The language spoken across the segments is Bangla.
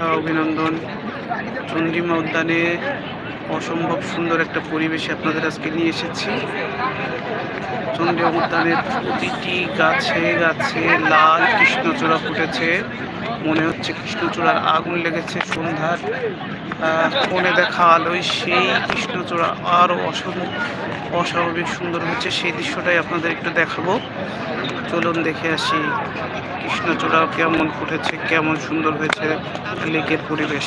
অভিনন্দন। চন্দ্রিমা উদ্যানে অসম্ভব সুন্দর একটা পরিবেশে আপনাদের আজকে নিয়ে এসেছি। চন্দ্রিমা উদ্যানের প্রতিটি গাছে গাছে লাল কৃষ্ণচূড়া ফুটেছে। মনে হচ্ছে কৃষ্ণচূড়ার আগুন লেগেছে সন্ধ্যার কোণে দেখা আলোয় সেই কৃষ্ণচূড়া আরও অস্বাভাবিক সুন্দর হচ্ছে। সেই দৃশ্যটাই আপনাদের একটু দেখাবো। চলুন দেখে আসি কৃষ্ণচূড়া কেমন ফুটেছে, কেমন সুন্দর হয়েছে লেকের পরিবেশ।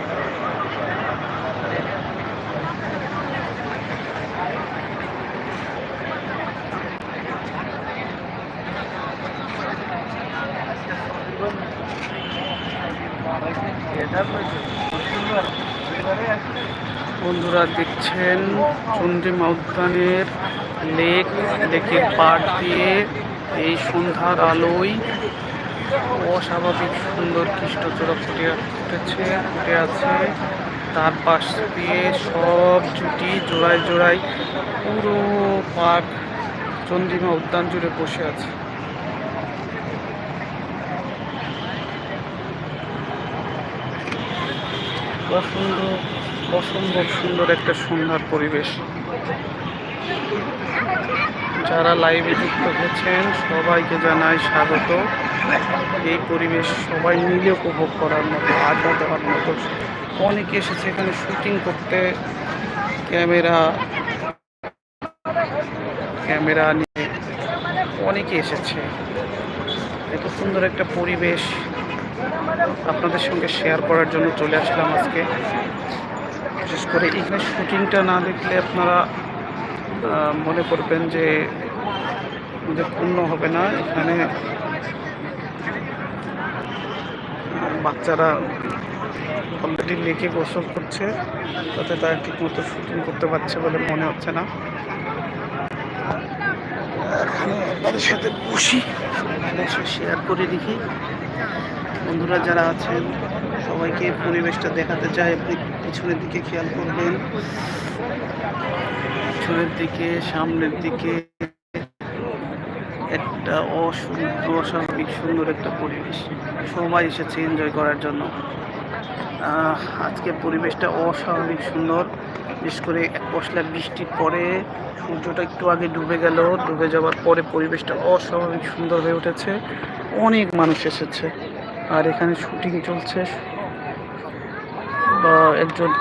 বন্ধুরা দেখছেন চন্দ্রিমা উদ্যানের লেক লেকের পাড় দিয়ে এই সন্ধ্যার আলোয় অস্বাভাবিক সুন্দর কৃষ্ণচূড়া ফুটে ফুটেছে, ফুটে আছে। তার পাশ দিয়ে সব জুটি জোড়ায় জোড়ায় পুরো পার্ক চন্দ্রিমা উদ্যান জুড়ে বসে আছে। অসম্ভব সুন্দর একটা সন্ধ্যার পরিবেশ। যারা লাইভে যুক্ত হয়েছেন, সবাইকে জানাই স্বাগত। এই পরিবেশ সবাই মিলে উপভোগ করার মতো, আড্ডা দেওয়ার মতো। অনেকে এসেছে এখানে শুটিং করতে। ক্যামেরা ক্যামেরা নিয়ে অনেকে এসেছে। এত সুন্দর একটা পরিবেশ। আপনাদের সঙ্গে শেয়ার করার জন্য চলে আসলাম আজকে। বিশেষ করে এখানে শুটিংটা না দেখলে আপনারা মনে করবেন যে আমাদের পূর্ণ হবে না। এখানে বাচ্চারা অলরেডি লেকে গোসল করছে, তাতে তারা ঠিকমতো শুটিং করতে পারছে বলে মনে হচ্ছে না। এখানে আপনাদের সাথে বসি শেয়ার করে দেখি। বন্ধুরা যারা আছেন, সবাইকে পরিবেশটা দেখাতে চাই। আপনি পিছনের দিকে খেয়াল করবেন। পিছনের দিকে, সামনের দিকে। একটা অসুন্দর অস্বাভাবিক, সুন্দর একটা পরিবেশ। সবাই এসেছে এনজয় করার জন্য। আজকে পরিবেশটা অস্বাভাবিক সুন্দর। বিশেষ করে এক পশলা বৃষ্টির পরে সূর্যটা একটু আগে ডুবে গেল। ডুবে যাওয়ার পরে পরিবেশটা অস্বাভাবিক সুন্দর হয়ে উঠেছে। অনেক মানুষ এসেছে। আর এখানে শুটিং চলছে। বা একজন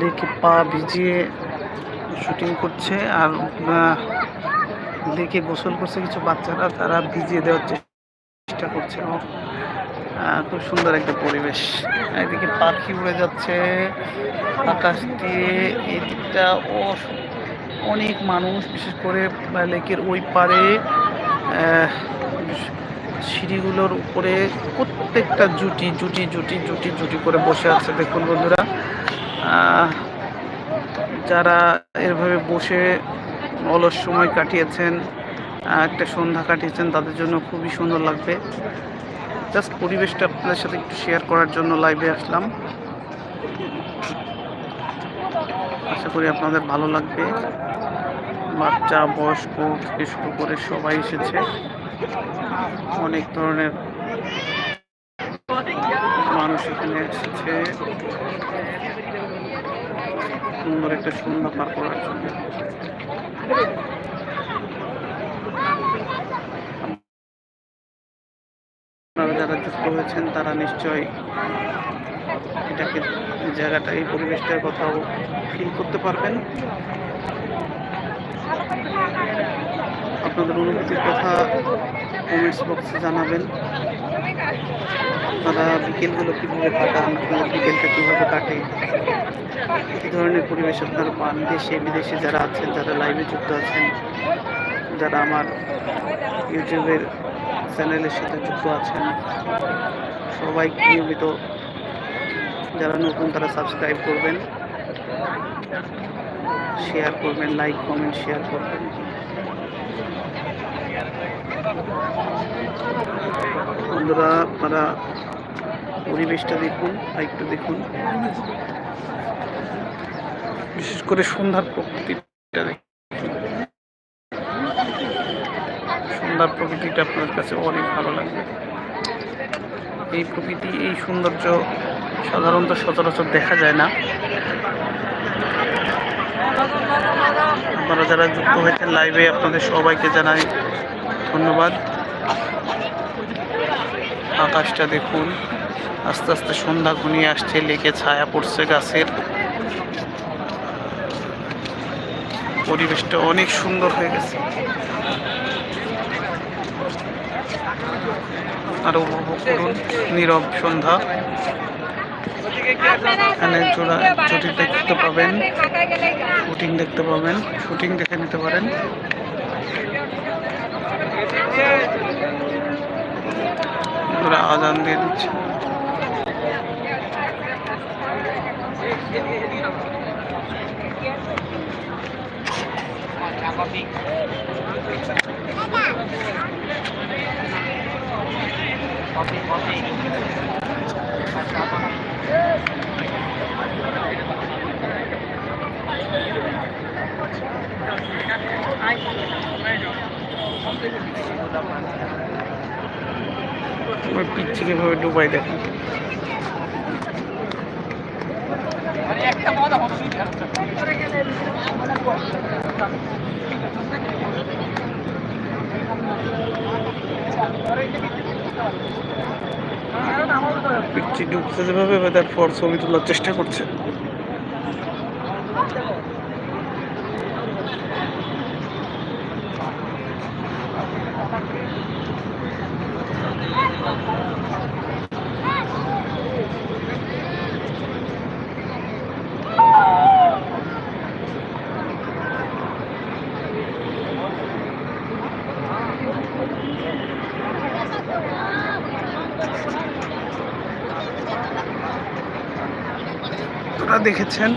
লেকে পা ভিজিয়ে শুটিং করছে আর লেকে গোসল করছে কিছু বাচ্চারা, তারা ভিজিয়ে দেওয়ার চেষ্টা করছে। খুব সুন্দর একটা পরিবেশ। একদিকে পাখি উড়ে যাচ্ছে, আকাশ দিয়ে এই দিকটা অনেক মানুষ, বিশেষ করে লেকের ওই পারে সিঁড়িগুলোর উপরে প্রত্যেকটা জুটি জুটি জুটি জুটি জুটি করে বসে আছে, দেখুন বন্ধুরা। যারা এভাবে বসে অলস সময় কাটিয়েছেন একটা সন্ধ্যা কাটিয়েছেন, তাদের জন্য খুবই সুন্দর লাগবে। জাস্ট পরিবেশটা আপনাদের সাথে একটু শেয়ার করার জন্য লাইভে আসলাম। আশা করি আপনাদের ভালো লাগবে। বাচ্চা, বয়স্ক থেকে শুরু করে সবাই এসেছে। অনেক ধরনের মানুষ এখানে এসেছে। সুন্দর একটা সন্ধ্যা পার করার জন্য। যারা যুক্ত হয়েছেন, তারা নিশ্চয়ই এটাকে জায়গাটা, এই পরিবেশটার কথাও ফিল করতে পারবেন। আপনাদের অনুভূতির কথা কমেন্টস বক্সে জানাবেন। আপনারা বিকেলগুলো কীভাবে কাটান, আপনাদের বিকেলটা কীভাবে কাটে, কী ধরনের পরিবেশ আপনারা পান, দেশে, বিদেশে যারা আছেন, যারা লাইভে যুক্ত আছেন, যারা আমার ইউটিউবের চ্যানেলের সাথে যুক্ত আছেন সবাই নিয়মিত যারা নতুন তারা সাবস্ক্রাইব করবেন শেয়ার করবেন লাইক কমেন্ট শেয়ার করবেন। বন্ধুরা, আপনারা পরিবেশটা দেখুন একটু দেখুন। বিশেষ করে সন্ধ্যার প্রকৃতিটা সন্ধ্যার প্রকৃতিটা আপনার কাছে অনেক ভালো লাগবে। এই প্রকৃতি, এই সৌন্দর্য সাধারণত সচরাচর দেখা যায় না। আপনারা যারা যুক্ত হয়েছেন লাইভে আপনাদের সবাইকে জানাই ধন্যবাদ। আকাশটা দেখুন, আস্তে আস্তে সন্ধ্যা ঘনিয়ে আসছে, লেকে ছায়া পড়ছে গাছের। পরিবেশটা অনেক সুন্দর হয়ে গেছে। আর উপভোগ করুন, নীরব সন্ধ্যা। এখানে জোড়া জুটি দেখতে পাবেন, শুটিং দেখতে পাবেন, শুটিং দেখে নিতে পারেন। আজান দিয়ে দিচ্ছে ওই ফর দেখুন। পিচ্ছি ডুবছে যেভাবে ছবি তোলার চেষ্টা করছে। আপনারা দেখেছেন।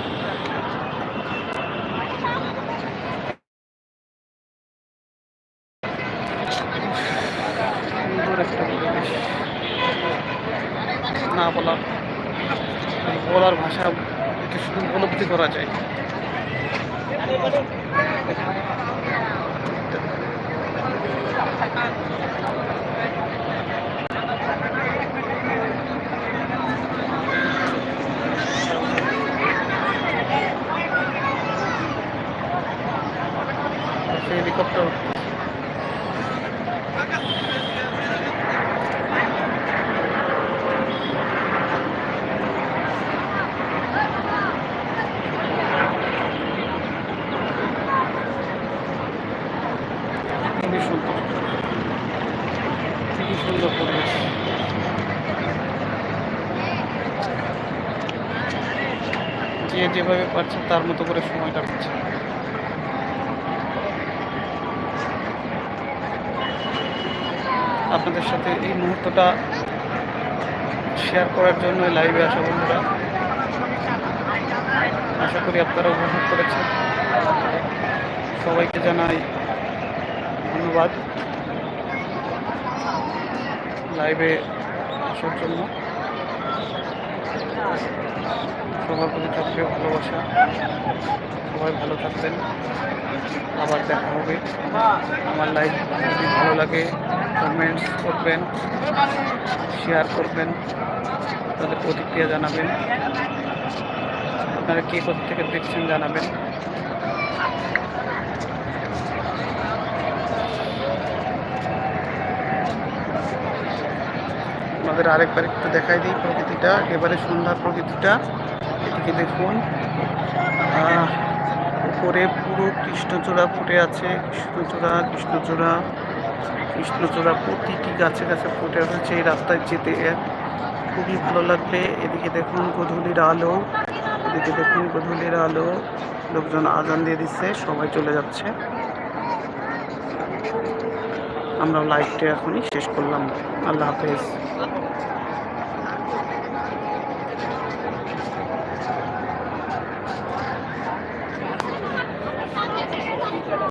না বলার বলার ভাষা এটা শুধু উপলব্ধি করা যায়। হেলিকপ্টার খুবই সুন্দর। খুবই সুন্দর পরিবেশ। যে যেভাবে পারছে তার মতো করে সময় কাটাচ্ছে আপনাদের সাথে এই মুহূর্তটা শেয়ার করার জন্য লাইভে আসা বন্ধুরা। আশা করি আপনারা উপভোগ করেছেন। সবাইকে জানাই ধন্যবাদ। লাইভে আসার জন্য। সবার প্রতি থাকবে ভালোবাসা। সবাই ভালো থাকবেন। আবার দেখা হবে। আমার লাইভ যদি ভালো লাগে কমেন্টস করবেন শেয়ার করবেন, তাদের প্রতিক্রিয়া জানাবেন। আপনারা কে থেকে দেখছেন জানাবেন। আমরা আপনাদের আরেকবার একটু দেখাই দিই প্রকৃতিটা একেবারে সন্ধ্যার প্রকৃতিটা। এদিকে দেখুন উপরে পুরো কৃষ্ণচূড়া ফুটে আছে, কৃষ্ণচূড়া কৃষ্ণচূড়া। কৃষ্ণচূড়া প্রতিটি গাছে গাছে ফুটে রয়েছে এই রাস্তায় যেতে। খুবই ভালো লাগবে। এদিকে দেখুন গধূলির আলো। এদিকে দেখুন গধূলির আলো। লোকজন আজান দিয়ে দিচ্ছে, সবাই চলে যাচ্ছে। আমরা লাইভটা এখনই শেষ করলাম। আল্লাহ হাফেজ।